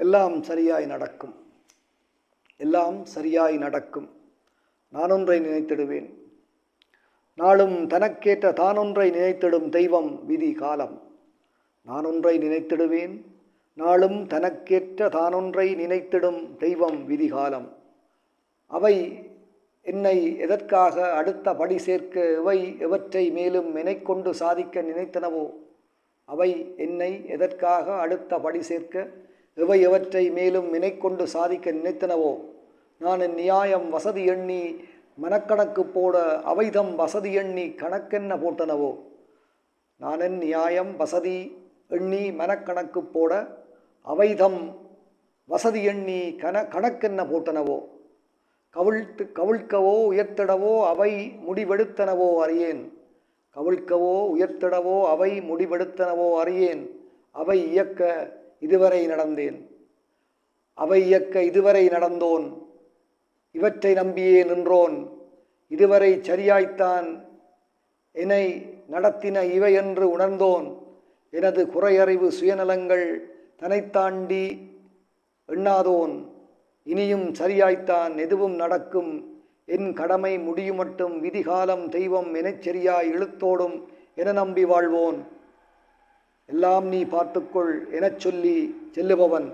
எல்லாம் சரியாய் நடக்கும். எல்லாம் சரியாய் நடக்கும். நானொன்றை நினைத்திடுவேன். நாளும் தனக்கேற்ற தானொன்றை நினைத்திடும் தெய்வம் விதி காலம். நானொன்றை நினைத்திடுவேன். நாளும் தனக்கேற்ற தானொன்றை நினைத்திடும் தெய்வம் விதிகாலம் அவை என்னை எதற்காக அடுத்த படி சேர்க்க எவை எவற்றை மேலும் நினைக்கொண்டு சாதிக்க நினைத்தனவோ அவை என்னை எதற்காக அடுத்த படி சேர்க்க எவை எவற்றை மேலும் நினைக்கொண்டு சாதிக்க நினைத்தனவோ நான் என் நியாயம் வசதி எண்ணி மனக்கணக்கு போட அவைதம் வசதி எண்ணி கணக்கென்ன போட்டனவோ நான் என் நியாயம் வசதி எண்ணி மனக்கணக்கு போட அவைதம் வசதி எண்ணி கண கணக்கென்ன போட்டனவோ கவிழ்த்து கவிழ்க்கவோ உயர்த்திடவோ அவை முடிவெடுத்தனவோ அறியேன். கவிழ்க்கவோ உயர்த்திடவோ அவை முடிவெடுத்தனவோ அறியேன். அவை இயக்க இதுவரை நடந்தேன். அவை இயக்க இதுவரை நடந்தோன். இவற்றை நம்பியே நின்றோன். இதுவரை சரியாய்த்தான். என்னை நடத்தின இவை என்று உணர்ந்தோன். எனது குறையறிவு சுயநலங்கள் தனைத்தாண்டி எண்ணாதோன். இனியும் சரியாய்த்தான் எதுவும் நடக்கும். என் கடமை முடியுமட்டும் விதிகாலம் தெய்வம் எனச் சரியாய் இழுத்தோடும் என நம்பி வாழ்வோன். எல்லாம் நீ பார்த்துக்கொள் எனச் சொல்லி செல்லுபவன்.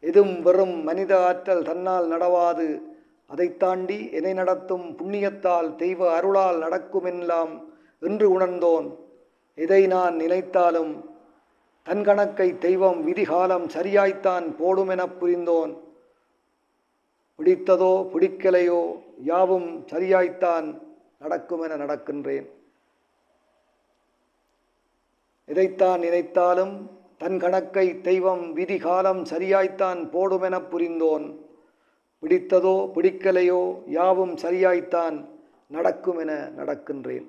எதுவும் வெறும் மனித ஆற்றல் தன்னால் நடவாது. அதைத் தாண்டி எதை நடத்தும் புண்ணியத்தால் தெய்வ அருளால் நடக்குமெல்லாம் என்று உணர்ந்தோன். எதை நான் நினைத்தாலும் தன் கணக்கை தெய்வம் விதிகாலம் சரியாய்த்தான் போடுமெனப் புரிந்தோன். பிடித்ததோ பிடிக்கலையோ யாவும் சரியாய்த்தான் நடக்குமென நடக்கின்றேன். எதைத்தான் நினைத்தாலும் தன் கணக்கை தெய்வம் விதி காலம் சரியாய்த்தான் போடுமெனப் புரிந்தோன். பிடித்ததோ பிடிக்கலையோ யாவும் சரியாய்த்தான் நடக்குமென நடக்கின்றேன்.